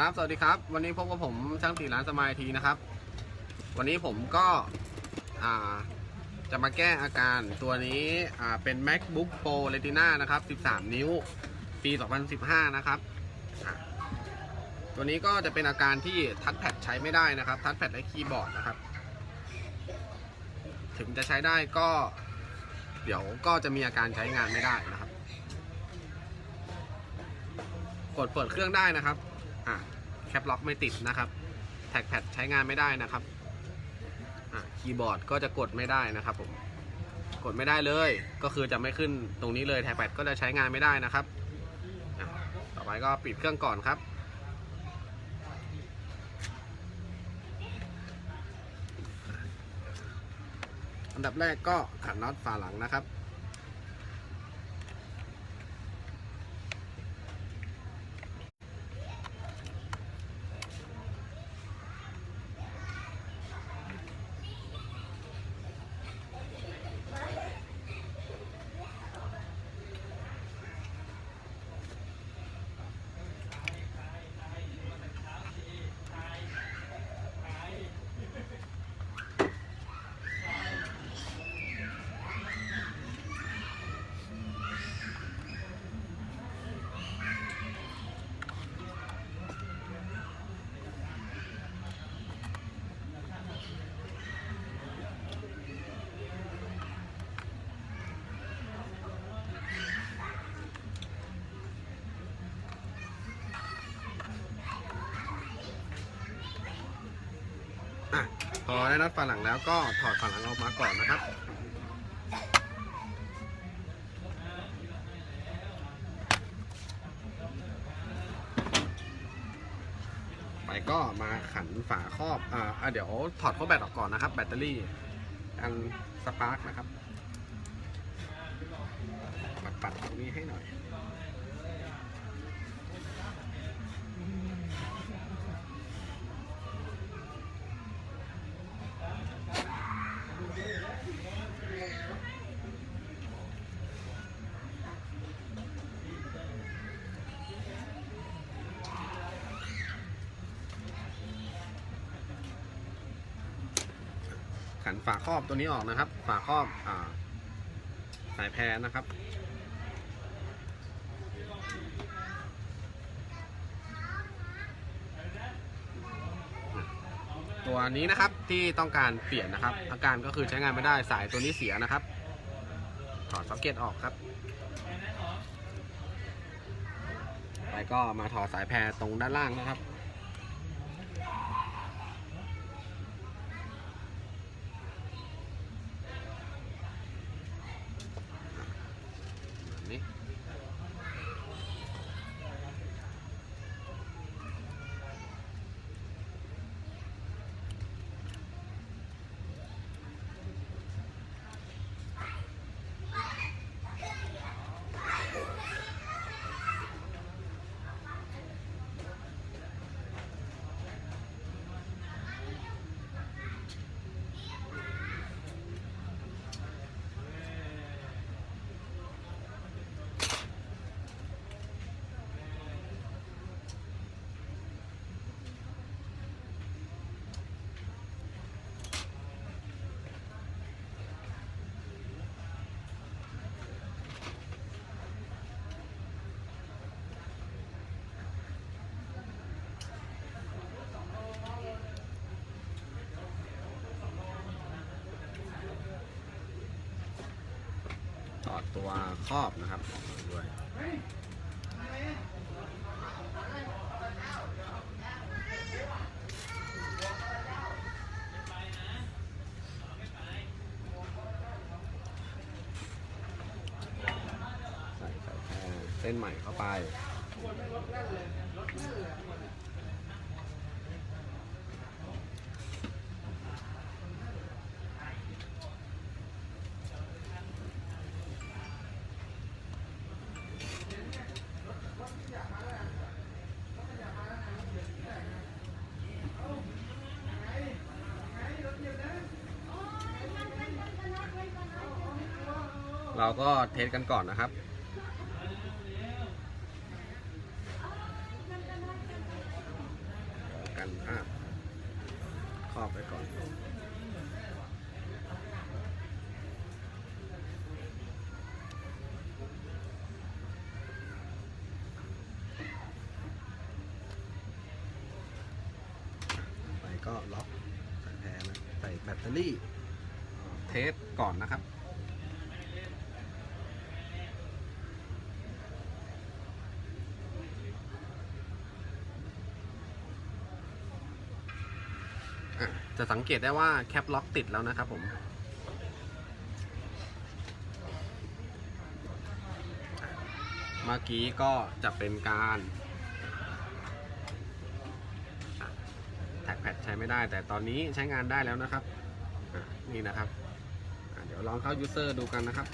ครับ สวัสดีครับ วันนี้พบกับผมช่างตีร้านสมายทีนะครับ วันนี้ผมก็จะมาแก้อาการตัวนี้เป็น macbook pro retina นะครับ 13 นิ้ว ปี 2015 นะครับ ตัวนี้ก็จะเป็นอาการที่ทัชแพดใช้ไม่ได้นะครับ ทัชแพดและคีย์บอร์ดนะครับ ถึงจะใช้ได้ก็ เดี๋ยวก็จะมีอาการใช้งานไม่ได้นะครับ กดเปิดเครื่องได้นะครับ อะแคปล็อกไม่ติดนะครับ แท็กแพดใช้งานไม่ได้นะครับอะคีย์บอร์ดก็จะกดไม่ได้นะครับผมกดไม่ได้เลยก็คือจะไม่ขึ้นตรงนี้เลยแท็กแพดก็จะใช้งานไม่ได้นะครับต่อไปก็ปิดเครื่องก่อนครับ อันดับแรกก็ขันน็อตฝาหลังนะครับ อะ พอได้น็อตฝาหลังแล้วก็ถอดฝาหลังออกมาก่อนนะครับ ไปก็มาขันฝาครอบอ่าเดี๋ยวถอดข้อแบตออกก่อนนะครับ แบตเตอรี่อันสปาร์กนะครับ ปัดปัดตรงนี้ให้หน่อย ขันฝาครอบตัวนี้ออกนะครับ ฝาครอบอสายแพรนะครับ ตัวนี้นะครับที่ต้องการเปลี่ยนนะครับ อาการก็คือใช้งานไม่ได้สายตัวนี้เสียนะครับ ถอดซ็อกเก็ตออกครับไปก็มาถอดสายแพรตรงด้านล่างนะครับ นี้ ตัวครอบนะครับออกมาด้วยใส่สายแพรเส้นใหม่เข้าไป เราก็เทสกันก่อนนะครับ กันอะครอบไปก่อน ไปก็ล็อกใส่แพรนะใส่แบ ตอรี่เทสก่อนนะครับ จะสังเกตได้ว่าแคปล็อกติดแล้วนะครับผมเมื่อกี้ก็จะเป็นการแท็กแพดใช้ไม่ได้ แต่ตอนนี้ใช้งานได้แล้วนะครับ นี่นะครับเดี๋ยวลองเข้า user ดูกันนะครับ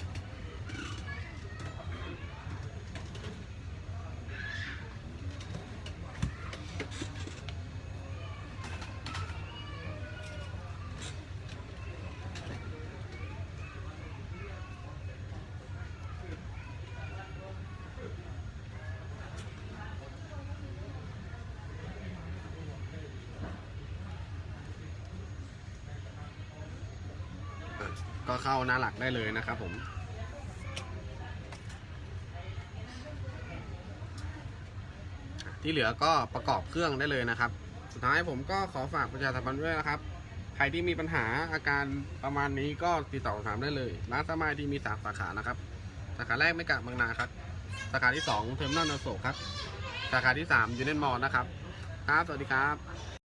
ก็เข้าหน้าหลักได้เลยนะครับผมที่เหลือก็ประกอบเครื่องได้เลยนะครับ สุดท้ายผมก็ขอฝากประชาสัมพันธ์ด้วยนะครับ ใครที่มีปัญหาอาการประมาณนี้ก็ติดต่อสอบถามได้เลย ร้านสมายที่มีสามสาขานะครับ สาขาแรกไม่กะบางนาครับ สาขาที่สองเทอร์มินอลนโศกครับ สาขาที่สามยูเนียนมอลนะครับ ครับ สวัสดีครับ